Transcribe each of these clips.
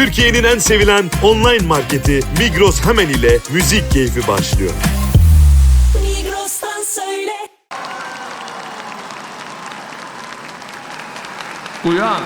Türkiye'nin en sevilen online marketi Migros Hemen ile müzik keyfi başlıyor. Migros'tan söyle Uyan.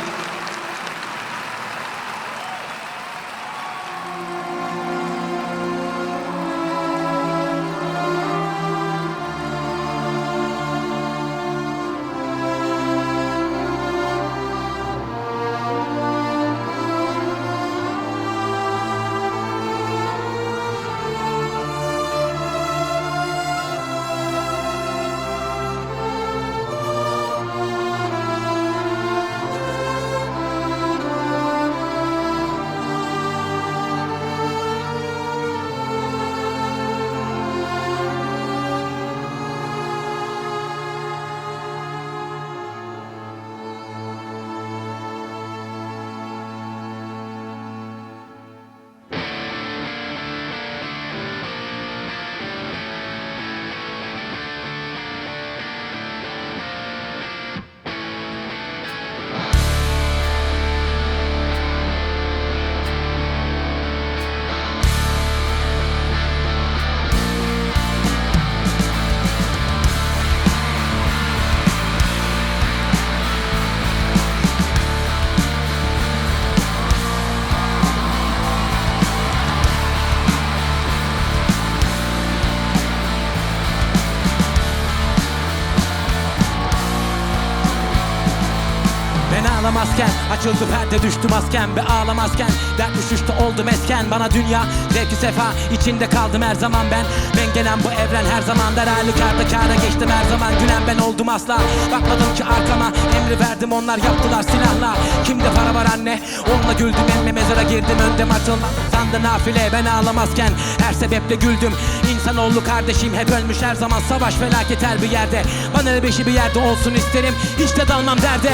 Ben ağlamazken açıldı perde düştü masken Be ağlamazken dert düşüştü oldu mesken Bana dünya zevki sefa içinde kaldım her zaman ben. Ben gelen bu evren her zaman der halükarda kâra geçtim her zaman. Gülen ben oldum asla Bakmadım ki arkama. Emri verdim onlar yaptılar silahla Kimde para var anne? Onunla güldüm emme mezara girdim öndem açılmam Sandı nafile ben ağlamazken her sebeple güldüm. İnsanoğlu kardeşim hep ölmüş her zaman. Savaş felaket her bir yerde. Bana beşi bir yerde olsun isterim. Hiç de dalmam derde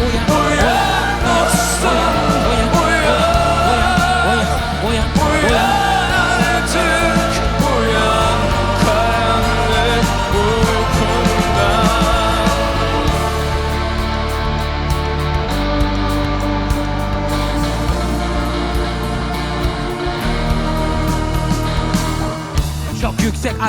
Uyan, uyan,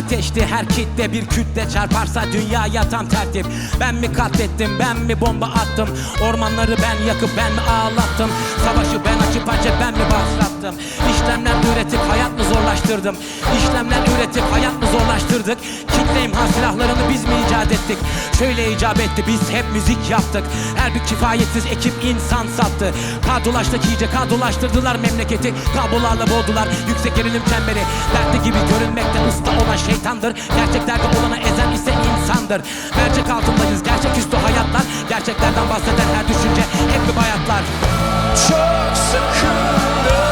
ateşti. Her kitle bir kütle çarparsa dünyaya tam tertip. Ben mi katlettim? Ben mi bomba attım? Ormanları ben yakıp ben mi ağlattım? Savaşı ben açıp acı ben mi başlattım? İşlemler üretip hayat mı zorlaştırdım. İşlemler üretip hayat mı zorlaştırdık. Kitle imha silahlarını biz mi icat ettik? Şöyle icap etti biz hep müzik yaptık. Her bir kifayetsiz ekip insan sattı. Kadrolaştık iyice kadrolaştırdılar memleketi. Kablolarla boğdular yüksek gerilim çemberi. Dertli gibi görünmekte usta olan şeytandır. Gerçeklerde olana ezen ise insandır. Mercek altındayız gerçeküstü hayatlar. Gerçeklerden bahseden her düşünce hep bir bayatlar. Çok sıkıldım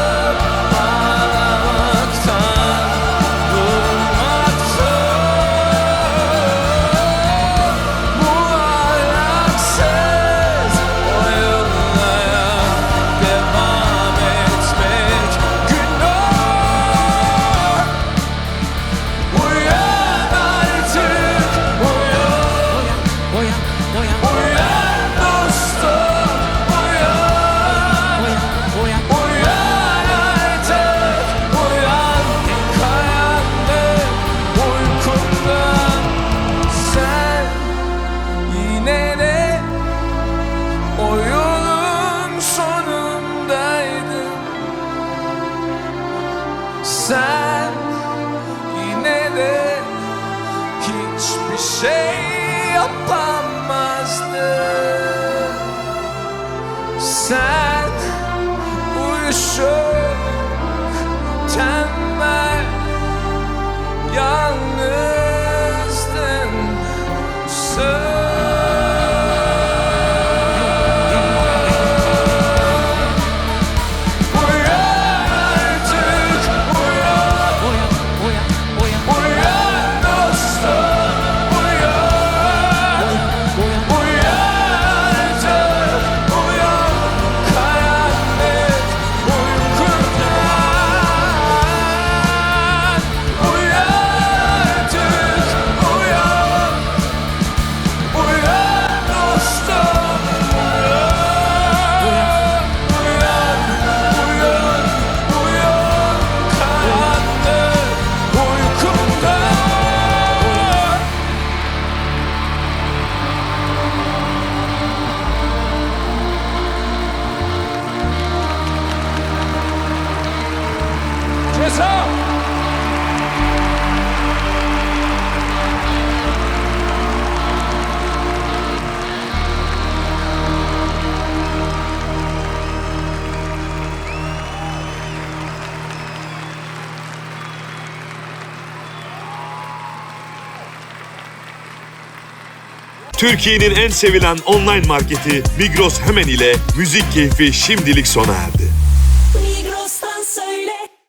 şey yapamazdın Sen uyuşuk, tembel, yalnızdın Türkiye'nin en sevilen online marketi Migros Hemen ile müzik keyfi şimdilik sona erdi. Migros'tan söyle